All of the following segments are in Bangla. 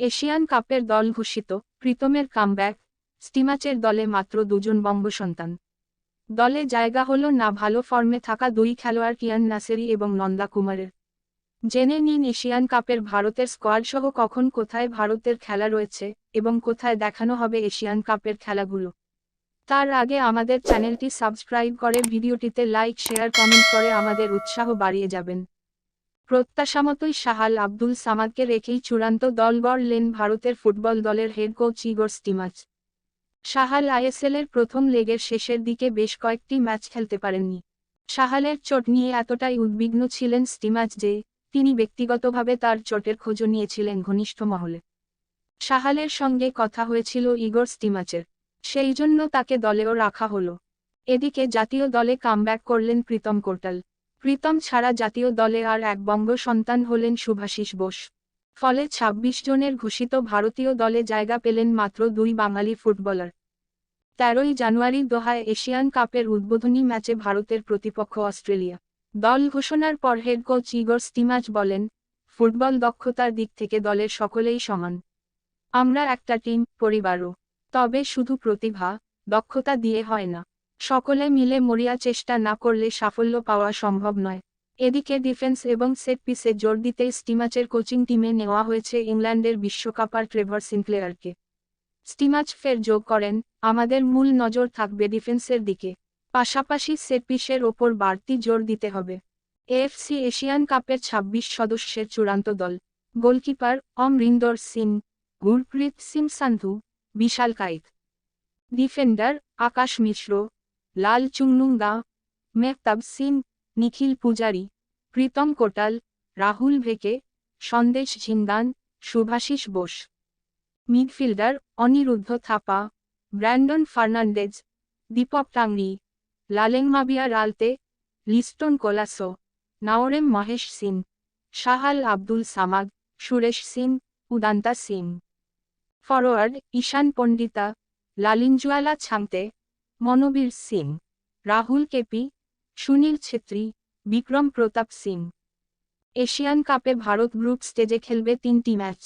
এশিয়ান কাপের দল ঘোষিত, প্রীতমের কামব্যাক, স্টিমাচের দলে মাত্র দুজন বঙ্গসন্তান। দলে জায়গা হল না ভালো ফর্মে থাকা দুই খেলোয়াড় কিয়ান নাসেরি এবং নন্দা কুমারের। জেনে নিন এশিয়ান কাপের ভারতের স্কোয়াড সহ কখন কোথায় ভারতের খেলা রয়েছে এবং কোথায় দেখানো হবে এশিয়ান কাপের খেলাগুলো। তার আগে আমাদের চ্যানেলটি সাবস্ক্রাইব করে ভিডিওটিতে লাইক, শেয়ার, কমেন্ট করে আমাদের উৎসাহ বাড়িয়ে যাবেন। প্রত্যাশামতই শাহাল আব্দুল সামাদকে রেখেই চূড়ান্ত দল গড়লেন ভারতের ফুটবল দলের head coach Igor Stimac. Sahal আইএসএলের প্রথম লেগের শেষের দিকে বেশ কয়েকটি ম্যাচ খেলতে পারেননি। সাহালের চোট নিয়ে এতটাই উদ্বিগ্ন ছিলেন স্টিমাচ যে, তিনি ব্যক্তিগতভাবে তার চোটের খোঁজও নিয়েছিলেন ঘনিষ্ঠ মহলে। সাহালের সঙ্গে কথা হয়েছিল ইগর স্টিমাচের। সেই জন্য তাকে দলেও রাখা হলো। এদিকে জাতীয় দলে কামব্যাক করলেন প্রীতম কোটাল প্রীতম ছাড়া জাতীয় দলে আর এক বঙ্গ সন্তান হলেন শুভাশিস বোস। ফলে ২৬ জনের ঘোষিত ভারতীয় দলে জায়গা পেলেন মাত্র দুই বাঙালি ফুটবলার। তেরোই জানুয়ারি দোহায় এশিয়ান কাপের উদ্বোধনী ম্যাচে ভারতের প্রতিপক্ষ অস্ট্রেলিয়া। দল ঘোষণার পর হেড কোচ ইগর স্টিমাচ বলেন, ফুটবল দক্ষতার দিক থেকে দলের সকলেই সমান। আমরা একটা টিম, পরিবারও। তবে শুধু প্রতিভা, দক্ষতা দিয়ে হয় না। সকলে মিলে মরিয়া চেষ্টা না করলে সাফল্য পাওয়া সম্ভব নয়। এদিকে ডিফেন্স এবং সেট পিসে জোর দিতে স্টিমাচের কোচিং টিমে নেওয়া হয়েছে ইংল্যান্ডের বিশ্বকাপার ট্রেভার সিনক্লেয়ারকে। স্টিমাচ ফের যোগ করেন, আমাদের মূল নজর থাকবে ডিফেন্সের দিকে। পাশাপাশি সেট পিসের ওপর বাড়তি জোর দিতে হবে। এএফসি এশিয়ান কাপের ২৬ সদস্যের চূড়ান্ত দল। Goalkeeper Amrinder Singh, Gurpreet Singh Sandhu Vishal Kaith. Defender Akash Mishra Lalchungnunga Mehtab Singh Nikhil Poojary, Pritam Kotal, Rahul Bheke, Sandesh Jhingan, Subhasish Bose. Midfielder Anirudh Thapa, Brandon Fernandes Deepak Tangri Lalengmawia Ralte, Liston Colaco, Naorem Mahesh Singh, Sahal Abdul Samad, Suresh Singh, Udanta Singh. Forward Ishan Pandita Lallianzuala Chhangte Manvir Singh, Rahul KP, Sunil Chhetri, Vikram Pratap Singh. Asian কাপে ভারত গ্রুপ স্টেজে খেলবে তিনটি ম্যাচ।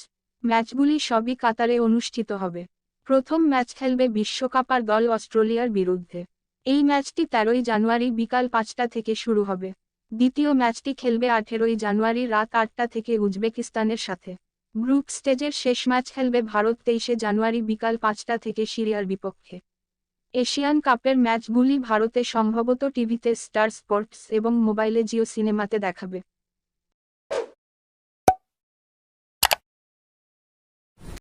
ম্যাচগুলি সবই কাতারে অনুষ্ঠিত হবে। প্রথম ম্যাচ খেলবে বিশ্বকাপার দল অস্ট্রেলিয়ার বিরুদ্ধে। এই ম্যাচটি তেরোই জানুয়ারি বিকাল পাঁচটা থেকে শুরু হবে। দ্বিতীয় ম্যাচটি খেলবে আঠেরোই জানুয়ারি রাত আটটা থেকে উজবেকিস্তানের সাথে। গ্রুপ স্টেজের শেষ ম্যাচ খেলবে ভারত তেইশে জানুয়ারি বিকাল পাঁচটা থেকে সিরিয়ার বিপক্ষে। এশিয়ান কাপের ম্যাচগুলি ভারতে সম্ভবত টিভিতে স্টার স্পোর্টস এবং মোবাইলে জিও সিনেমাতে দেখাবে।